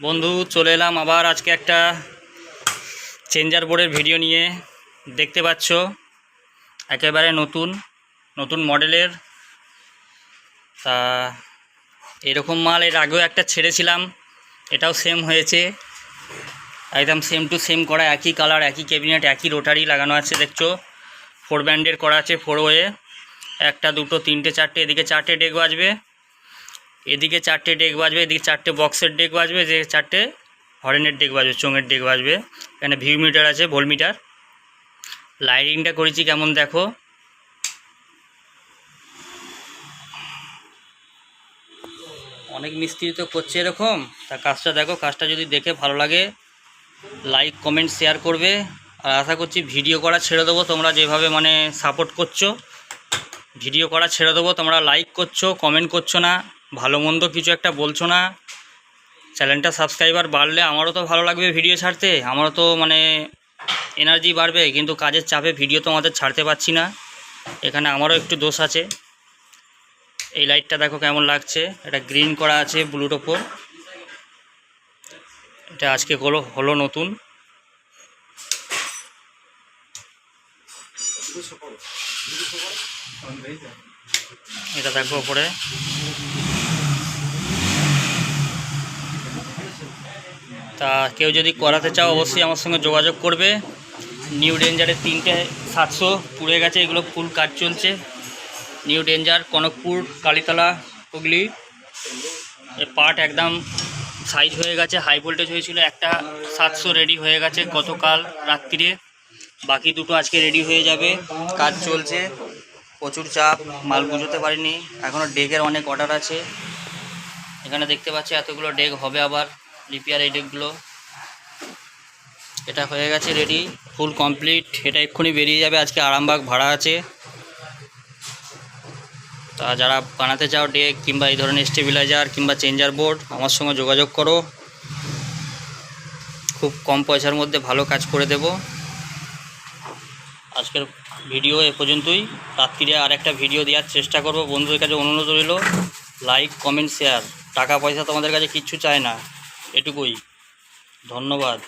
বন্ধু, চলে এলাম আবার আজকে একটা চেঞ্জার বোর্ডের ভিডিও নিয়ে। দেখতে পাচ্ছ, একেবারে নতুন নতুন মডেলের। তা এরকম মাল এর আগেও একটা ছেড়েছিলাম, এটাও সেম হয়েছে। একদম সেম টু সেম করা, একই কালার একই ক্যাবিনেট একই রোটারি লাগানো আছে, দেখছ? ফোর ব্যান্ডের করা আছে ফোর ওয়ে একটা, দুটো, তিনটে, চারটে, এদিকে চারটে ডেক বাজবে এদিকে চারটে ডেক বাজবে, এদিকে চারটে বক্সের ডেক বাজবে, যে চারটে হরেনের ডেক বাজবে, চোঙের ডেক বাজবে। এখানে ভিউ মিটার আছে, ভোল মিটার। লাইটিংটা করেছি কেমন দেখো? অনেক মিস্ত্রি তো করছে এরকম। তা কাজটা দেখো, কাজটা যদি দেখে ভালো লাগে লাইক কমেন্ট শেয়ার করবে। আর আশা করছি ভিডিও করা ছেড়ে দেবো, তোমরা যেভাবে মানে সাপোর্ট করছ। ভিডিও করা ছেড়ে দেবো, তোমরা লাইক করছ কমেন্ট করছ না। ভালো মন্দ কিছু একটা বলছো না? চ্যানেলটা সাবস্ক্রাইবার বাড়লে আমারও তো ভালো লাগবে ভিডিও ছাড়তে। আমারও তো মানে এনার্জি বাড়বে, কিন্তু কাজের চাপে ভিডিও তো আমাদের ছাড়তে পারছি না। এখানে আমারও একটু দোষ আছে। এই লাইটটা দেখো কেমন লাগছে। এটা গ্রিন করা আছে ব্লুর ওপর। এটা আজকে হলো হলো নতুন। এটা দেখো ওপরে। তা কেউ যদি করাতে চাও, অবশ্যই আমার সঙ্গে যোগাযোগ করবে। নিউ ডেঞ্জারের তিনটে সাতশো পুড়ে গেছে, এগুলো ফুল কাজ চলছে। নিউ ডেঞ্জার কনকপুর কালীতলা হুগলি পার্ট একদম সাইজ হয়ে গেছে হাই ভোল্টেজ হয়েছিল, একটা সাতশো রেডি হয়ে গেছে গতকাল রাত্রিরে। বাকি দুটো আজকে রেডি হয়ে যাবে। কাজ চলছে, প্রচুর চাপ, মাল বুঝতে পারিনি। এখনও ডেকের অনেক অর্ডার আছে। এখানে দেখতে পাচ্ছি এতগুলো ডেক হবে আবার। রিপেয়ার এই ডেকগুলো এটা হয়ে গেছে রেডি ফুল কমপ্লিট এটা এক্ষুনি বেরিয়ে যাবে, আজকে আরামবাগ ভাড়া আছে। তা যারা বানাতে চাও ডেক কিংবা এই ধরনের স্টেবিলাইজার কিংবা চেঞ্জার বোর্ড আমার সঙ্গে যোগাযোগ করো। খুব কম পয়সার মধ্যে ভালো কাজ করে দেব। আজকের ভিডিও এ পর্যন্তই। রাত্রিরে আর একটা ভিডিও দেওয়ার চেষ্টা করব। বন্ধুদের কাছে অনুরোধ রইল লাইক কমেন্ট শেয়ার টাকা পয়সা তোমাদের কাছে কিচ্ছু চায় না। এটুকুই। ধন্যবাদ।